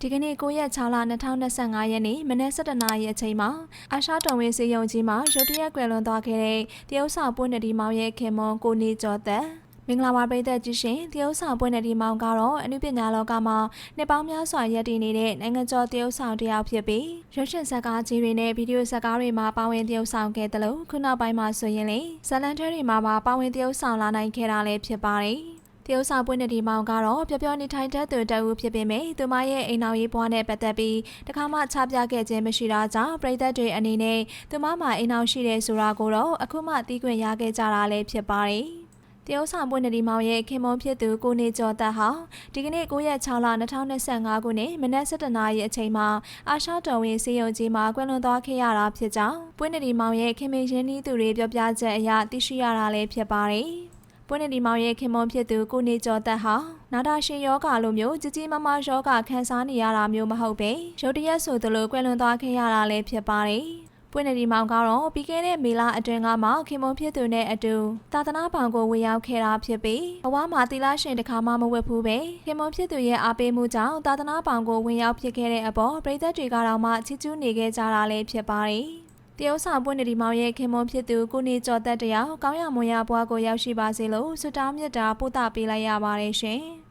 ဒီကနေ့9ရက်6လ2025ရက်နေ့မနက်7:00နာရီအချိန်မှာအာရှတော်ဝင်စီယုံကြီးမှာရုတ်တရက်ကွယ်လွန်သွားခဲ့တဲ့တရုတ်ဆောင်ပွင့်နဒီမောင်ရဲ့ခင်မွန်ကိုနေကျော်သက်မင်္ဂလာပါပရိသတ်ကြီးရှင်တရုတ်ဆောင်ပွင့်နဒီမောင်ကတော့အနုပညာလောကမှာနှစ်ပေါင်းများစွာရည်တည်နေတဲ့နိုင်ငံကျော်တရုတ်ဆောင်တစ်ယောက်ဖြစ်ပြီးရုပ်ရှင်ဇာတ်ကားကြီးတွေနဲ့ဗီဒီယိုဇာတ်ကားတွေမှာပါဝင်တရုတ်ဆောင်ခဲ့တယ်လို့ခုနောက်ပိုင်းမှာဆိုရင်လေဇလန်ထဲတွေမှာပါပါဝင်တရုတ်ဆောင်လာနိုင်ခဲ့တာလည်းဖြစ်ပါတယ် တရုတ်ဆောင်ပွင့်တဲ့ဒီမောင်ကတော့ပျော်ပျော်နေထိုင်တတ်သူတအူဖြစ်ပေမဲ့သူမရဲ့အိမ်တော်ရေးဘွားနဲ့ပတ်သက်ပြီးတခါမှချပြခဲ့ခြင်းမရှိတာကြောင့်ပြည်သက်တွေအနေနဲ့သူမမှာအိမ်တော်ရှိတယ်ဆိုတာကိုတော့အခုမှသိခွင့်ရခဲ့ကြတာလည်းဖြစ်ပါတယ်တရုတ်ဆောင်ပွင့်တဲ့ဒီမောင်ရဲ့ခင်မွန်ဖြစ်သူကိုနေကျော်သက်ဟာဒီကနေ့9ရက်6လ2025ခုနှစ်မနက်7:00နာရီအချိန်မှာအာရှတော်ဝင်စီယုံကြီးမှာကွယ်လွန်သွားခဲ့ရတာဖြစ်ကြောင်းပွင့်တဲ့ဒီမောင်ရဲ့ခင်မင်းရင်းနှီးသူတွေပြောပြချက်အရသိရှိရတာလည်းဖြစ်ပါတယ် ပွင့်နေဒီမောင်ရဲ့ခင်မွန်ဖြစ်သူကိုနေကျော်သက်ဟာနာတာရှင်ယောဂါလိုမျိုးကြီးကြီးမားမားယောဂခံစားနေရတာမျိုးမဟုတ်ပဲရုတ်တရက်ဆိုသလိုကွယ်လွန်သွားခဲ့ရတာလည်းဖြစ်ပါတယ်။ပွင့်နေဒီမောင်ကတော့ပြီးခဲ့တဲ့မေလအတွင်းကမှခင်မွန်ဖြစ်သူနဲ့အတူသာသနာ့ဘောင်ကိုဝင်ရောက်ခဲ့တာဖြစ်ပြီးဘဝမှာသီလရှင်တစ်ခါမှမဝတ်ဘူးပဲခင်မွန်ဖြစ်သူရဲ့အားပေးမှုကြောင့်သာသနာ့ဘောင်ကိုဝင်ရောက်ဖြစ်ခဲ့တဲ့အပေါ်ပြည်သက်တွေကတော့မှချီးကျူးနေခဲ့ကြတာလည်းဖြစ်ပါတယ်။ တရုတ်ဆောင်ပွင့်နေဒီမောင်ရဲ့ခင်မွန်ဖြစ်သူကိုနေကျော်သက်တယောက်ကောင်းရမွန်ရဘွားကိုရောက်ရှိပါစေလို့ဆုတောင်းမြတ်တာပို့တာပေးလိုက်ရပါတယ်ရှင်။